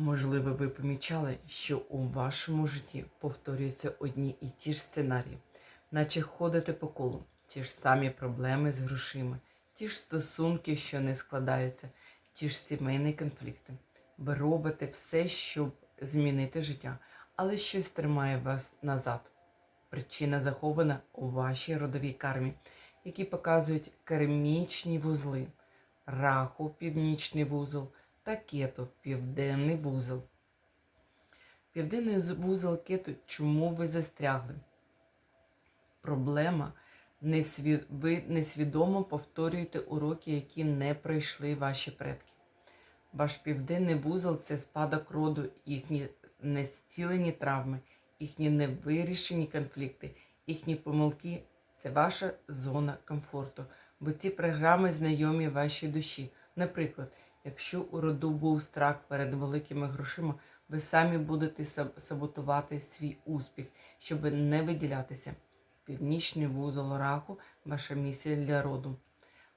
Можливо, ви помічали, що у вашому житті повторюються одні і ті ж сценарії, наче ходите по колу, ті ж самі проблеми з грошима, ті ж стосунки, що не складаються, ті ж сімейні конфлікти. Ви робите все, щоб змінити життя, але щось тримає вас назад. Причина захована у вашій родовій кармі, які показують кармічні вузли, раху, північний вузол та кету, південний вузол. Південний вузол кету, чому ви застрягли? Проблема ви несвідомо повторюєте уроки, які не пройшли ваші предки. Ваш південний вузол це спадок роду, їхні незцілені травми, їхні невирішені конфлікти, їхні помилки це ваша зона комфорту, бо ці програми знайомі вашій душі. Наприклад, якщо у роду був страх перед великими грошима, ви самі будете саботувати свій успіх, щоб не виділятися. Північний вузол раху ваша місія для роду.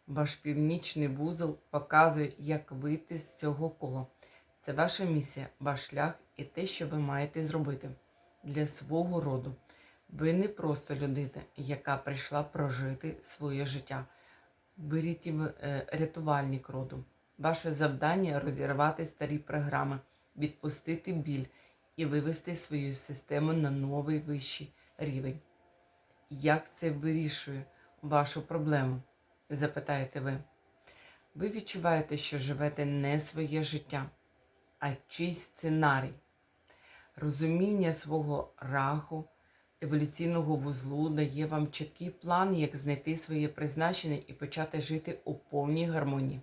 Ваш північний вузол показує, як вийти з цього кола. Це ваша місія, ваш шлях і те, що ви маєте зробити для свого роду. Ви не просто людина, яка прийшла прожити своє життя. Рятів- е, рятувальник роду. Ваше завдання розірвати старі програми, відпустити біль і вивести свою систему на новий вищий рівень. Як це вирішує вашу проблему? запитаєте ви. Ви відчуваєте, що живете не своє життя, а чийсь сценарій. Розуміння свого раху, еволюційного вузлу дає вам чіткий план, як знайти своє призначення і почати жити у повній гармонії.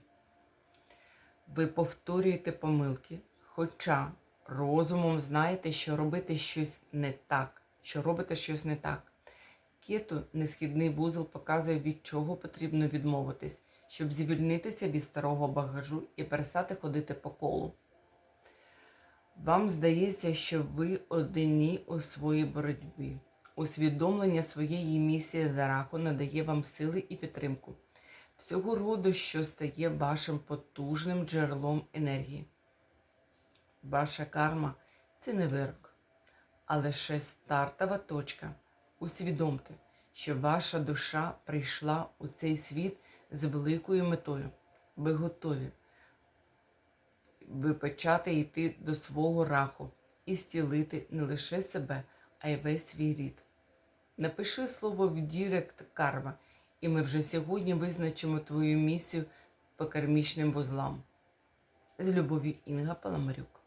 Ви повторюєте помилки, хоча розумом знаєте, що робити щось не так, що робите щось не так. Кету несхідний вузол показує, від чого потрібно відмовитись, щоб звільнитися від старого багажу і перестати ходити по колу. Вам здається, що ви одині у своїй боротьбі. Усвідомлення своєї місії зараху надає вам сили і підтримку. Всього роду, що стає вашим потужним джерелом енергії. Ваша карма це не вирок, а лише стартова точка. Усвідомте, що ваша душа прийшла у цей світ з великою метою. Ви готові ви почати йти до свого раху і зцілити не лише себе, а й весь свій рід. Напиши слово в Дірект карма, і ми вже сьогодні визначимо твою місію по кармічним вузлам. З любов'ю Інга Паламарюк.